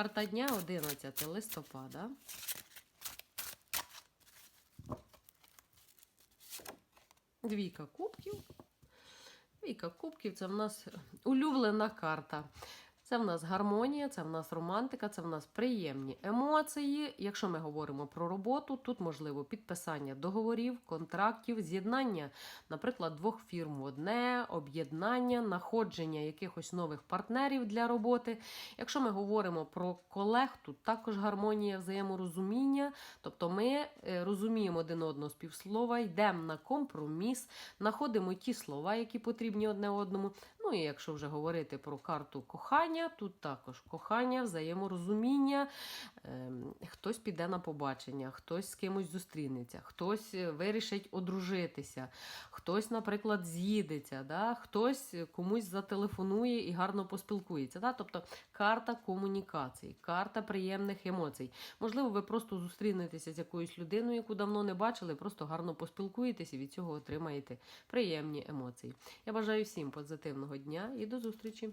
Карта дня 11 листопада. Двійка кубків. Двійка кубків це в нас улюблена карта. Це в нас гармонія, це в нас романтика, це в нас приємні емоції. Якщо ми говоримо про роботу, тут можливо підписання договорів, контрактів, з'єднання, наприклад, двох фірм в одне, об'єднання, находження якихось нових партнерів для роботи. Якщо ми говоримо про колег, тут також гармонія взаєморозуміння, тобто ми е, розуміємо один одного з півслова, йдемо на компроміс, знаходимо ті слова, які потрібні одне одному. Ну і якщо вже говорити про карту кохання, тут також кохання, взаєморозуміння. Ем, Хтось піде на побачення, хтось з кимось зустрінеться, хтось е, вирішить одружитися, хтось, наприклад, з'їдеться, да? хтось комусь зателефонує і гарно поспілкується. Да? Тобто карта комунікацій, карта приємних емоцій. Можливо, ви просто зустрінетеся з якоюсь людиною, яку давно не бачили, просто гарно поспілкуєтеся і від цього отримаєте приємні емоції. Я бажаю всім позитивного дня і до зустрічі!